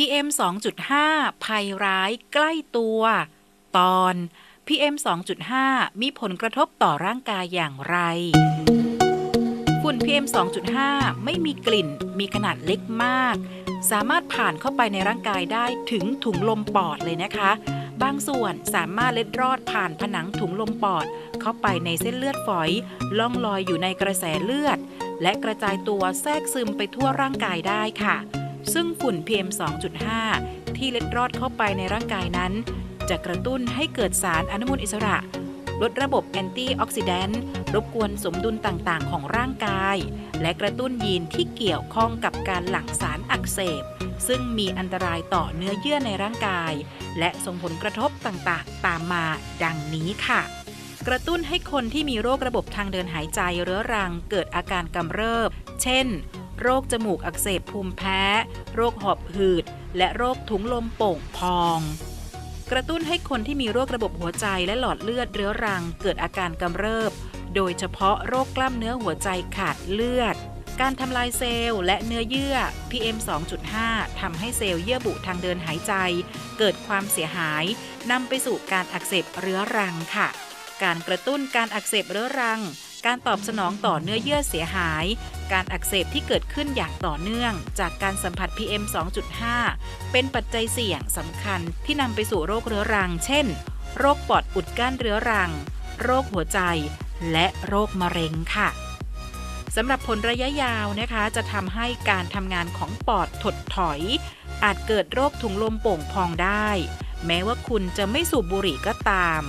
PM 2.5 ภัยร้ายใกล้ตัว ตอน PM 2.5 มีผลกระทบต่อร่างกายอย่างไร ฝุ่น PM 2.5 ไม่มีกลิ่น มีขนาดเล็กมาก สามารถผ่านเข้าไปในร่างกายได้ถึงถุงลมปอดเลยนะคะ บางส่วนสามารถเล็ดรอดผ่านผนังถุงลมปอด เข้าไปในเส้นเลือดฝอย ล่องลอยอยู่ในกระแสเลือด และกระจายตัวแทรกซึมไปทั่วร่างกายได้ค่ะ ซึ่งฝุ่น PM 2.5 ที่เล็ดรอดเข้าไปในร่างกายนั้น จะกระตุ้นให้เกิดสารอนุมูลอิสระ ลดระบบแอนตี้ออกซิแดนต์รบกวนสมดุลต่างๆ ของร่างกาย และกระตุ้นยีนที่เกี่ยวข้องกับการหลั่งสารอักเสบ ซึ่งมีอันตรายต่อเนื้อเยื่อในร่างกาย และส่งผลกระทบต่างๆ ตามมาดังนี้ค่ะกระตุ้นให้คนที่มีโรคระบบทางเดินหายใจเรื้อรังเกิดอาการกำเริบ เช่น โรคจมูกอักเสบภูมิแพ้ โรคหอบหืด และโรคถุงลมโป่งพอง กระตุ้นให้คนที่มีโรคระบบหัวใจและหลอดเลือดเรื้อรังเกิดอาการกำเริบ โดยเฉพาะโรคกล้ามเนื้อหัวใจขาดเลือด การทำลายเซลล์และเนื้อเยื่อ PM 2.5 ทำให้เซลล์เยื่อบุทางเดินหายใจ เกิดความเสียหายนำไปสู่การอักเสบเรื้อรังค่ะ การกระตุ้นการอักเสบเรื้อรัง การตอบสนองต่อเนื้อเยื่อเสียหาย การอักเสบที่เกิดขึ้นอย่างต่อเนื่อง จากการสัมผัส PM 2.5 เป็นปัจจัยเสี่ยงสำคัญที่นำไปสู่โรคเรื้อรัง เช่น โรคปอดอุดกั้นเรื้อรัง โรคหัวใจ และโรคมะเร็งค่ะสำหรับผลระยะยาวนะคะจะทำให้การทำงานของปอดถดถอย อาจเกิดโรคถุงลมโป่งพองได้ แม้ว่าคุณจะไม่สูบบุหรี่ก็ตาม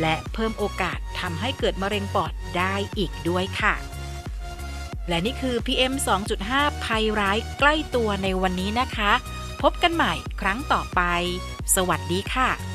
และเพิ่มโอกาสทำให้เกิดมะเร็งปอดได้อีกด้วยค่ะ และนี่คือ PM 2.5 ภัยร้ายใกล้ตัวในวันนี้นะคะ พบกันใหม่ครั้งต่อไป สวัสดีค่ะ